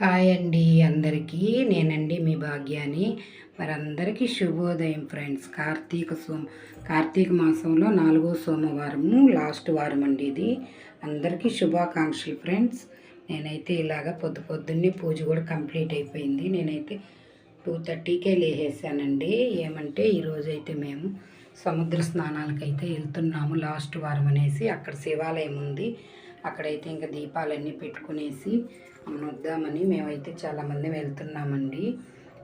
Hi అండి అందరికీ. నేనండి మీ భాగ్యాని. మరందరికీ శుభోదయం ఫ్రెండ్స్. కార్తీక సోమ కార్తీక మాసంలో నాలుగో సోమవారము లాస్ట్ వారం అండి ఇది. అందరికీ శుభాకాంక్షలు ఫ్రెండ్స్. నేనైతే ఇలాగ పొద్దు పొద్దున్నే పూజ కూడా కంప్లీట్ అయిపోయింది. నేనైతే టూ థర్టీకే లేసేసానండి. ఏమంటే ఈరోజు అయితే మేము సముద్ర స్నానాలకైతే వెళ్తున్నాము లాస్ట్ వారం అనేసి అక్కడ శివాలయం ఉంది. అక్కడైతే ఇంకా దీపాలన్నీ పెట్టుకునేసి వద్దామని మేమైతే చాలామంది వెళ్తున్నామండి.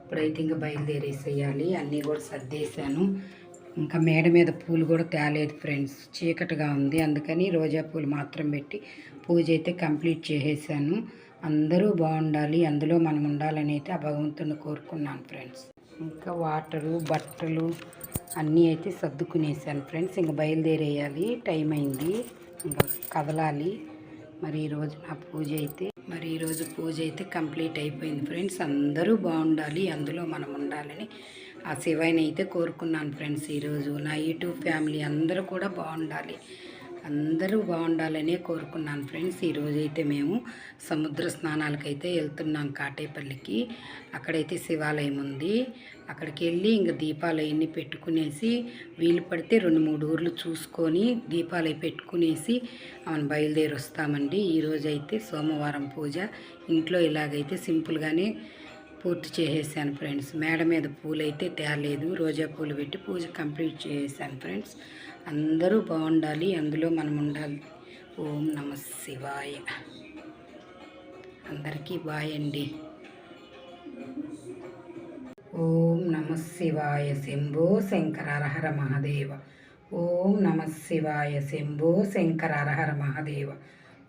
ఇప్పుడైతే ఇంకా బయలుదేరేసేయాలి. అన్నీ కూడా సర్దేశాను. ఇంకా మేడ మీద పూలు కూడా తేలేదు ఫ్రెండ్స్. చీకటిగా ఉంది. అందుకని రోజా పూలు మాత్రం పెట్టి పూజ అయితే కంప్లీట్ చేసేసాను. అందరూ బాగుండాలి. అందులో మనం ఉండాలని అయితే ఆ భగవంతుని కోరుకున్నాను ఫ్రెండ్స్. ఇంకా వాటరు బట్టలు అన్నీ అయితే సర్దుకునేసాను ఫ్రెండ్స్. ఇంకా బయలుదేరేయాలి. టైం అయింది. ఇంకా కదలాలి. మరి ఈరోజు నా పూజ అయితే మరి ఈరోజు పూజ అయితే కంప్లీట్ అయిపోయింది ఫ్రెండ్స్. అందరూ బాగుండాలి అందులో మనం ఉండాలని ఆ శివాయిని అయితే కోరుకున్నాను ఫ్రెండ్స్ ఈరోజు నా యూట్యూబ్ ఫ్యామిలీ అందరూ కూడా బాగుండాలి. అందరూ బాగుండాలనే కోరుకున్నాను ఫ్రెండ్స్. ఈరోజు అయితే మేము సముద్ర స్నానాలకైతే వెళ్తున్నాం కాటేపల్లికి. అక్కడైతే శివాలయం ఉంది. అక్కడికి వెళ్ళి ఇంకా దీపాలు అవన్నీ పెట్టుకునేసి వీలు పడితే రెండు మూడు ఊర్లు చూసుకొని దీపాలు పెట్టుకునేసి ఆమెను బయలుదేరి వస్తామండి ఈరోజు అయితే సోమవారం పూజ. ఇంట్లో ఇలాగైతే సింపుల్గానే పూర్తి చేసేసాను ఫ్రెండ్స్. మేడ మీద పూలు అయితే తేలేదు రోజా పూలు పెట్టి పూజ కంప్లీట్ చేసేసాను ఫ్రెండ్స్. అందరూ బాగుండాలి అందులో మనం ఉండాలి. ఓం నమ శివాయ. అందరికీ బాయ్ అండి. ఓం నమ శివాయ శంభో శంకర హర మహాదేవ. ఓం నమ శివాయ శంభో శంకర హర మహాదేవ.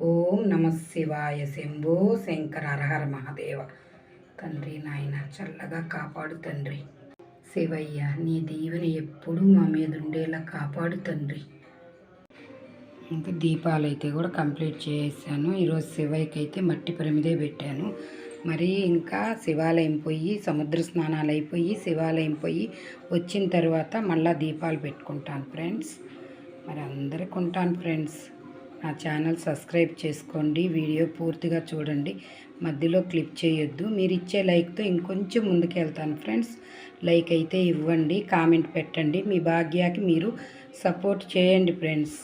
ఓం నమ శివాయ శంభో శంకర అరహర మహాదేవ. తండ్రి నాయన చల్లగా కాపాడు తండ్రి. శివయ్య నీ దీవెన ఎప్పుడూ మా మీద ఉండేలా కాపాడు తండ్రి. ఇంకా దీపాలు అయితే కూడా కంప్లీట్ చేసాను ఈరోజు శివయ్యకి అయితే మట్టి పరిమిదే పెట్టాను. మరి ఇంకా శివాలయం పోయి సముద్ర స్నానాలు అయిపోయి శివాలయం పోయి వచ్చిన తర్వాత మళ్ళీ దీపాలు పెట్టుకుంటాను ఫ్రెండ్స్. మరి అందరికి ఉంటాను ఫ్రెండ్స్. నా ఛానల్ సబ్స్క్రైబ్ చేసుకోండి వీడియో పూర్తిగా చూడండి. మధ్యలో క్లిప్ చేయొద్దు. మీరు ఇచ్చే లైక్తో ఇంకొంచెం ముందుకు వెళ్తాను ఫ్రెండ్స్. లైక్ అయితే ఇవ్వండి కామెంట్ పెట్టండి. మీ భాగ్యాకి మీరు సపోర్ట్ చేయండి ఫ్రెండ్స్.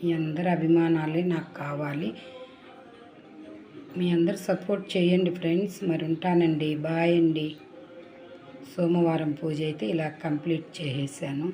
మీ అందరి అభిమానాలే నాకు కావాలి. మీ అందరు సపోర్ట్ చేయండి ఫ్రెండ్స్. మరి ఉంటానండి బాయ్ అండి. సోమవారం పూజ అయితే ఇలా కంప్లీట్ చేసేసాను.